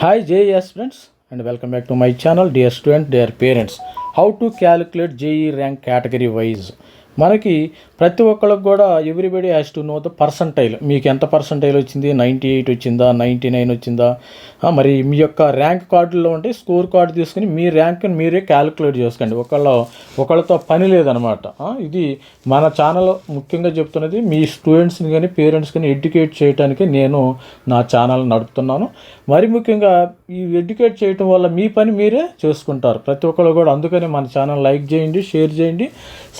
Hi JES friends and welcome back to my channel. Dear student dear parents how to calculate JE rank category wise మనకి ప్రతి ఒక్కరికి కూడా everybody has to know the percentile మీకు ఎంత percentile వచ్చింది? Ninety eight వచ్చిందా? Ninety nine వచ్చిందా మరి మీ యొక్క ర్యాంక్ కార్డులో ఉంటే స్కోర్ కార్డు తీసుకుని మీ ర్యాంక్ని మీరే క్యాలిక్యులేట్ చేసుకోండి. ఒకళ్ళ ఒకళ్ళతో పని లేదనమాట. ఇది మన ఛానల్ ముఖ్యంగా చెప్తున్నది మీ స్టూడెంట్స్ని కానీ పేరెంట్స్ కానీ ఎడ్యుకేట్ చేయడానికి నేను నా ఛానల్ నడుపుతున్నాను. మరి ముఖ్యంగా ఈ ఎడ్యుకేట్ చేయటం వల్ల మీ పని మీరే చేసుకుంటారు. ప్రతి ఒక్కరు కూడా అందుకని మన ఛానల్ లైక్ చేయండి షేర్ చేయండి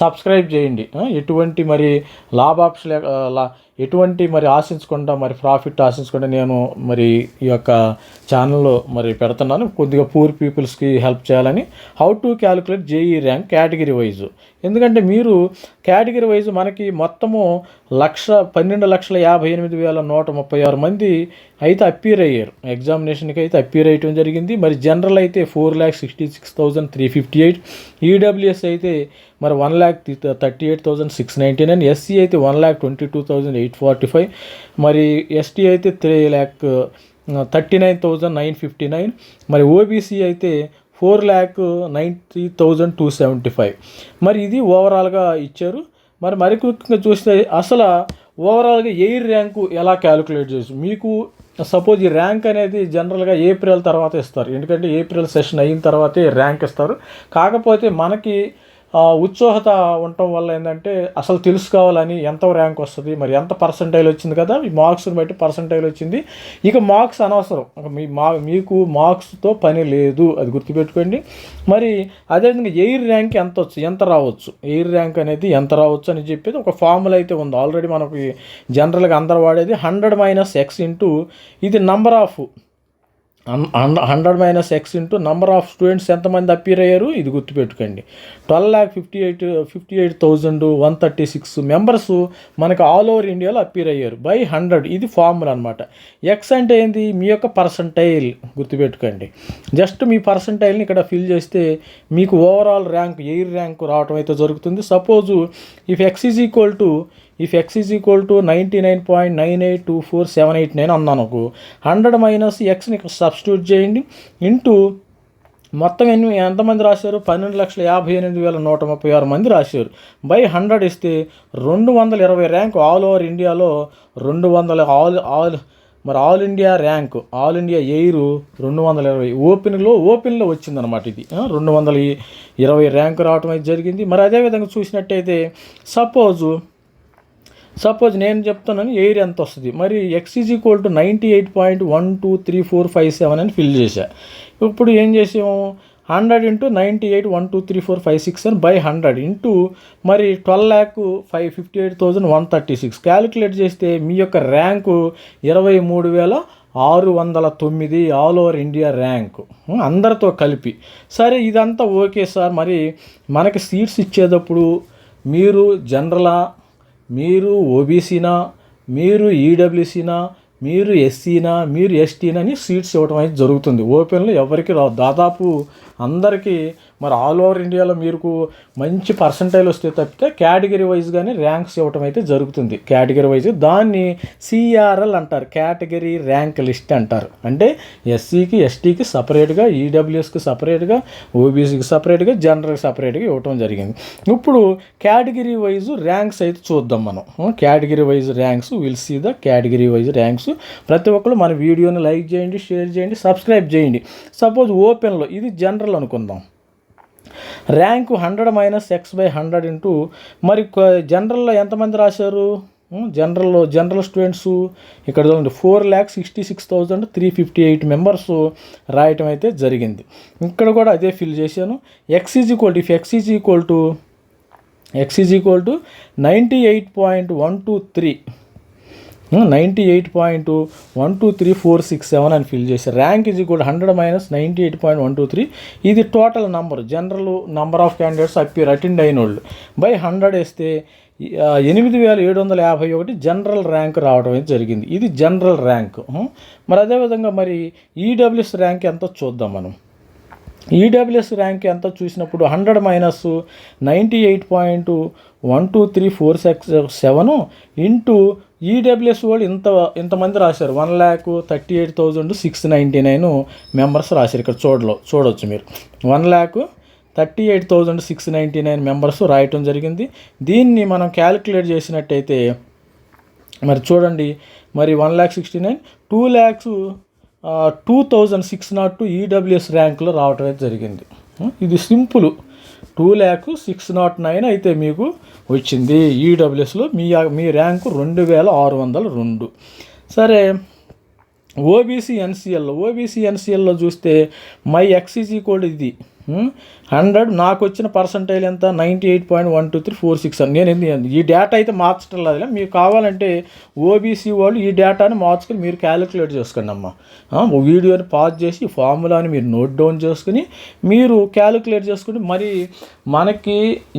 సబ్స్క్రైబ్ చేయండి. చేయండి. ఎటువంటి మరి లాభాపేక్ష లేక లా ఎటువంటి మరి ఆశించకుండా మరి ప్రాఫిట్ ఆశించకుండా నేను మరి ఈ యొక్క ఛానల్లో మరి పెడుతున్నాను. కొద్దిగా పూర్ పీపుల్స్కి హెల్ప్ చేయాలని. How to calculate JEE rank category wise. ఎందుకంటే మీరు కేటగిరీ వైజ్ మనకి మొత్తము లక్ష పన్నెండు లక్షల యాభై ఎనిమిది వేల నూట ముప్పై ఆరు మంది అయితే అప్పీర్ అయ్యారు. ఎగ్జామినేషన్కి అయితే అప్పీర్ అయ్యటం జరిగింది. మరి జనరల్ అయితే four lakh sixty six thousand three fifty eight. EWS అయితే మరి one lakh thirty eight thousand six ninety nine. SC అయితే one lakh twenty two thousand eight forty five. మరి ఎస్టీ అయితే three lakh thirty nine thousand nine fifty nine మరి OBC అయితే four lakh ninety thousand two seventy five మరి ఇది ఓవరాల్గా ఇచ్చారు. మరి మరి ముఖ్యంగా చూస్తే అసలు ఓవరాల్గా ఎయిర్ ర్యాంకు ఎలా క్యాలిక్యులేట్ చేయొచ్చు? మీకు సపోజ్ ఈ ర్యాంక్ అనేది జనరల్గా ఏప్రిల్ తర్వాత ఇస్తారు. ఎందుకంటే ఏప్రిల్ సెషన్ అయిన తర్వాతే ర్యాంక్ ఇస్తారు. కాకపోతే మనకి ఉత్సాహత ఉండటం వల్ల ఏంటంటే అసలు తెలుసుకోవాలని ఎంత ర్యాంక్ వస్తుంది మరి ఎంత పర్సంటైల్ వచ్చింది కదా ఈ మార్క్స్ని బట్టి పర్సంటైల్ వచ్చింది. ఇక మార్క్స్ అనవసరం. మీ మా మీకు మార్క్స్తో పని లేదు అది గుర్తుపెట్టుకోండి. మరి అదేవిధంగా ఎయిర్ ర్యాంక్ ఎంత వచ్చు ఎంత రావచ్చు? ఎయిర్ ర్యాంక్ అనేది ఎంత రావచ్చు అని చెప్పేది ఒక ఫార్ములా అయితే ఉంది. ఆల్రెడీ మనకి జనరల్గా అందరు వాడేది హండ్రెడ్ మైనస్ ఎక్స్ ఇంటూ ఇది number of hundred minus X into number of students ఎంతమంది అప్పీర్ అయ్యారు? ఇది గుర్తుపెట్టుకోండి. Twelve lakh fifty eight fifty eight thousand one thirty six members మనకు ఆల్ ఓవర్ ఇండియాలో అప్పీర్ అయ్యారు. By hundred. ఇది ఫార్ములా అనమాట ఎక్స్ అంటే ఏంది? మీ యొక్క పర్సంటైల్. గుర్తుపెట్టుకోండి. జస్ట్ మీ పర్సంటైల్ని ఇక్కడ ఫిల్ చేస్తే మీకు ఓవరాల్ ర్యాంక్ ఎయిర్ ర్యాంక్ రావడం అయితే జరుగుతుంది. Suppose if X is equal to if X is equal to ninety nine point nine eight two four seven eight nine అన్నాను నాకు హండ్రెడ్ మైనస్ ఎక్స్ని సబ్స్టిట్యూట్ చేయండి. ఇంటూ మొత్తం ఎన్ని ఎంతమంది రాశారు? పన్నెండు లక్షల యాభై ఎనిమిది వేల నూట ముప్పై ఆరు మంది రాశారు. బై హండ్రెడ్ ఇస్తే రెండు వందల ఇరవై ర్యాంక్ ఆల్ ఓవర్ ఇండియాలో రెండు వందల ఆల్ ఆల్ మరి all India rank all India air రెండు వందల ఇరవై. ఓపెన్లో ఓపెన్లో వచ్చిందనమాట ఇది. రెండు వందల ఇరవై ర్యాంక్ రావడం అయితే జరిగింది. మరి అదేవిధంగా చూసినట్టయితే సపోజు సపోజ్ నేను చెప్తున్నాను ఎయిర్ ఎంత వస్తుంది? మరి X is equal to ninety eight point one two three four five seven అని ఫిల్ చేశా. ఇప్పుడు ఏం చేసాము? Hundred into ninety eight one two three four five six అని బై హండ్రెడ్ ఇంటూ మరి twelve lakh five fifty eight thousand one thirty six calculate చేస్తే మీ యొక్క ర్యాంకు ఇరవై మూడు వేల ఆరు వందల తొమ్మిది ఆల్ ఓవర్ ఇండియా ర్యాంక్ అందరితో కలిపి. సరే ఇదంతా ఓకే సార్. మరి మనకి సీట్స్ ఇచ్చేటప్పుడు మీరు జనరలా మీరు ఓబీసీనా మీరు ఈడబ్ల్యూసీనా మీరు ఎస్సీనా మీరు ఎస్టీనా అని సీట్స్ ఇవ్వడం అయితే జరుగుతుంది. ఓపెన్లో ఎవరికి రావు. దాదాపు అందరికీ మరి ఆల్ ఓవర్ ఇండియాలో మీకు మంచి పర్సంటైల్ వస్తే తప్పితే కేటగిరీ కానీ ర్యాంక్స్ ఇవ్వటం అయితే జరుగుతుంది. కేటగిరీ వైజ్ దాన్ని సిఆర్ఎల్ అంటారు. కేటగిరీ ర్యాంక్ లిస్ట్ అంటారు. అంటే ఎస్సీకి ఎస్టీకి సపరేట్గా ఈడబ్ల్యూఎస్కి సపరేట్గా ఓబీసీకి సపరేట్గా జనరల్కి సపరేట్గా ఇవ్వటం జరిగింది. ఇప్పుడు కేటగిరీ వైజ్ ర్యాంక్స్ అయితే చూద్దాం మనం. Category wise ranks will see the category wise ranks ప్రతి ఒక్కరు మన వీడియోని లైక్ చేయండి షేర్ చేయండి సబ్స్క్రైబ్ చేయండి. సపోజ్ ఓపెన్లో ఇది జనరల్ అనుకుందాం. Rank hundred minus X by hundred into మరి కొ- జనరల్లో ఎంతమంది రాశారు? జనరల్ జనరల్లో జనరల్ స్టూడెంట్స్ ఇక్కడ చూడండి four lakh sixty six thousand three fifty eight members రాయటం అయితే జరిగింది. ఇక్కడ కూడా అదే ఫిల్ చేశాను. X is equal to if X is equal to X is equal to ninety eight point one two three ninety eight point one two three four six seven అని fill చేశారు. Rank ఇది కూడా hundred minus ninety eight point one two three ఇది total number general number of candidates appear attend అయిన వాళ్ళు. By hundred వేస్తే ఎనిమిది వేల ఏడు వందల యాభై ఒకటి జనరల్ ర్యాంక్ రావడం అయితే జరిగింది. ఇది జనరల్ ర్యాంక్ hmm, మరి అదేవిధంగా మరి ఈడబ్ల్యూఎస్ ర్యాంక్ ఎంతో చూద్దాం మనం. ఈడబ్ల్యూఎస్ ర్యాంక్ ఎంత చూసినప్పుడు hundred minus ninety eight point one two three four six seven into EWS వాళ్ళు ఇంత ఇంతమంది రాశారు. One lakh thirty eight thousand six ninety nine members రాశారు ఇక్కడ చూడలో చూడవచ్చు మీరు. One lakh thirty eight thousand six ninety nine members రాయటం జరిగింది. దీన్ని మనం క్యాలిక్యులేట్ చేసినట్టయితే మరి చూడండి మరి one lakh sixty nine two lakhs two thousand six nought two EWS ర్యాంకులో రావటం అయితే జరిగింది. ఇది simple. Two lakh six nought nine అయితే మీకు వచ్చింది. ఈడబ్ల్యూఎస్లో మీ మీ ర్యాంకు రెండు వేల ఆరు వందల రెండు. సరే ఓబీసీ ఎన్సీఎల్లో ఓబీసీ ఎన్సీఎల్లో చూస్తే మై ఎక్సీజీ కోడ్ ఇది. Hmm? హండ్రెడ్ నాకు వచ్చిన పర్సంటైల్ ఎంత? Ninety eight point one two three four six అని. నేను ఈ డేటా అయితే మార్చడం లేదు మీకు కావాలంటే ఓబీసీ వాళ్ళు ఈ డేటాని మార్చుకొని మీరు క్యాలిక్యులేట్ చేసుకోండి అమ్మ. వీడియోని పాజ్ చేసి ఈ ఫార్ములాని మీరు నోట్ డౌన్ చేసుకుని మీరు క్యాలిక్యులేట్ చేసుకుని మరి మనకి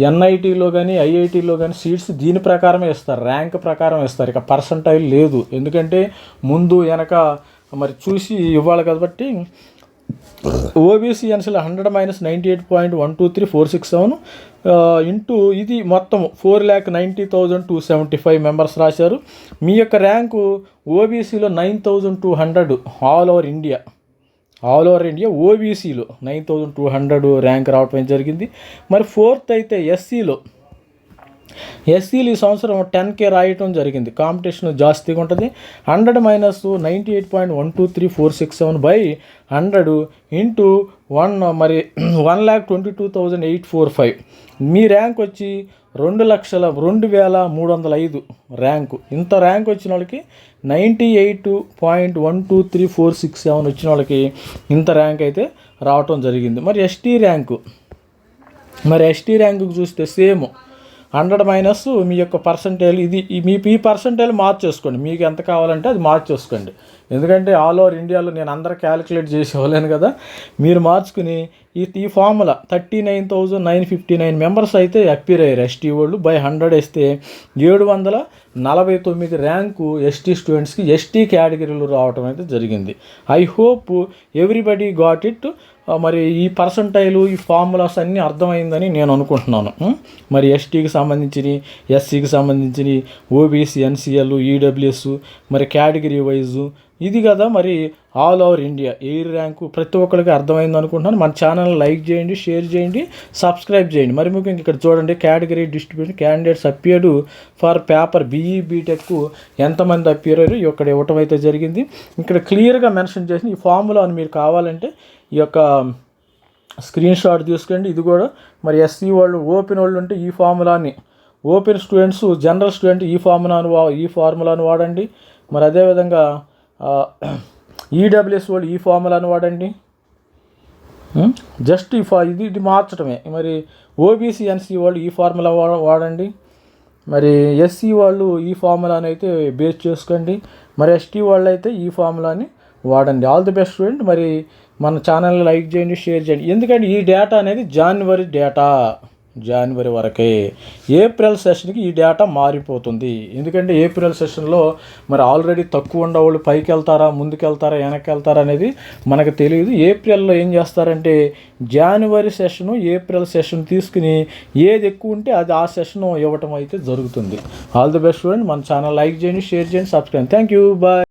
ఎన్ఐటీలో కానీ ఐఐటీలో కానీ సీట్స్ దీని ప్రకారమే ఇస్తారు. ర్యాంక్ ప్రకారం ఇస్తారు. ఇక పర్సంటైల్ లేదు. ఎందుకంటే ముందు వెనక మరి చూసి ఇవ్వాలి కాబట్టి OBC ఎన్సీలో hundred minus ninety eight point one two three four six seven into ఇది మొత్తం four lakh ninety thousand two seventy five members రాశారు. మీ యొక్క rank ఓబీసీలో nine thousand two hundred all over India. All over India ఓబీసీలో nine thousand two hundred rank రావడం జరిగింది. మరి fourth అయితే ఎస్సీలో ఎస్సీలు ఈ సంవత్సరం టెన్ కే రాయటం జరిగింది. కాంపిటీషన్ జాస్తిగా ఉంటుంది. Hundred minus ninety eight point one two three four six seven by hundred into one మరి one lakh twenty two thousand eight four five. మీ ర్యాంక్ వచ్చి రెండు లక్షల రెండు వేల మూడు వందల ఐదు ర్యాంకు. ఇంత ర్యాంక్ వచ్చిన వాళ్ళకి ninety eight point one two three four six seven వచ్చిన వాళ్ళకి ఇంత ర్యాంక్ అయితే రావటం జరిగింది. మరి ఎస్టీ ర్యాంకు. మరి ఎస్టీ ర్యాంకు చూస్తే సేమ్. హండ్రెడ్ మైనస్ మీ యొక్క పర్సంటేజ్ ఇది మీ ఈ పర్సంటేజ్ మార్చేసుకోండి. మీకు ఎంత కావాలంటే అది మార్చేసుకోండి. ఎందుకంటే ఆల్ ఓవర్ ఇండియాలో నేను అందరూ క్యాలిక్యులేట్ చేసి ఇవ్వలేను కదా. మీరు మార్చుకుని ఈ ఈ formula thirty nine thousand nine fifty nine members అయితే అప్పీర్ అయ్యారు ఎస్టీ వాళ్ళు. బై హండ్రెడ్ వేస్తే ఏడు వందల నలభై తొమ్మిది ర్యాంకు ఎస్టీ స్టూడెంట్స్కి ఎస్టీ కేటగిరీలు రావటం అయితే జరిగింది. I hope everybody got it. మరి ఈ పర్సంటైలు ఈ ఫార్ములాస్ అన్నీ అర్థమైందని నేను అనుకుంటున్నాను. మరి ఎస్టీకి సంబంధించి ఎస్సీకి సంబంధించి ఓబీసీ ఎన్సీఎల్ ఈడబ్ల్యూఎస్ మరి కేటగిరీ వైజు ఇది కదా మరి all over India. Air rank ప్రతి ఒక్కరికి అర్థమైంది అనుకుంటున్నాను. మన ఛానల్ లైక్ చేయండి షేర్ చేయండి సబ్స్క్రైబ్ చేయండి. మరి ముఖ్యంగా ఇక్కడ చూడండి category distribution candidates appeared for paper BE BTech ఎంతమంది అప్పియర్ ఇక్కడ ఇవ్వటం అయితే జరిగింది. ఇక్కడ క్లియర్గా మెన్షన్ చేసిన ఈ ఫార్ములాని మీరు కావాలంటే ఈ యొక్క స్క్రీన్ షాట్ తీసుకోండి ఇది కూడా. మరి ఎస్సీ వాళ్ళు ఓపెన్ వాళ్ళు ఉంటే ఈ ఫార్ములాని. ఓపెన్ స్టూడెంట్స్ జనరల్ స్టూడెంట్ ఈ ఫార్ములాను వా ఈ ఫార్ములాను వాడండి. మరి అదేవిధంగా ఈడబ్ల్యూఎస్ వాళ్ళు ఈ ఫార్ములాను వాడండి. జస్ట్ ఈ ఫా ఇది ఇది మార్చడమే మరి ఓబీసీ ఎన్సీ వాళ్ళు ఈ ఫార్ములా వాడండి. మరి ఎస్సీ వాళ్ళు ఈ ఫార్ములాని అయితే బేస్ చేసుకోండి. మరి ఎస్టీ వాళ్ళు అయితే ఈ ఫార్ములాని వాడండి. All the best student. మరి మన ఛానల్ని లైక్ చేయండి షేర్ చేయండి. ఎందుకంటే ఈ డేటా అనేది జనవరి డేటా. జనవరి వరకే. ఏప్రిల్ సెషన్కి ఈ డేటా మారిపోతుంది. ఎందుకంటే ఏప్రిల్ సెషన్లో మరి ఆల్రెడీ తక్కువ ఉండేవాళ్ళు పైకి వెళ్తారా ముందుకు వెళ్తారా వెనక్కి వెళ్తారా అనేది మనకు తెలియదు. ఏప్రిల్లో ఏం చేస్తారంటే జనవరి సెషను ఏప్రిల్ సెషన్ తీసుకుని ఏది ఎక్కువ ఉంటే అది ఆ సెషన్ ఇవ్వటం అయితే జరుగుతుంది. ఆల్ ది బెస్ట్ స్టూడెంట్ మన ఛానల్ లైక్ చేయండి షేర్ చేయండి సబ్స్క్రైబ్ థ్యాంక్ యూ బాయ్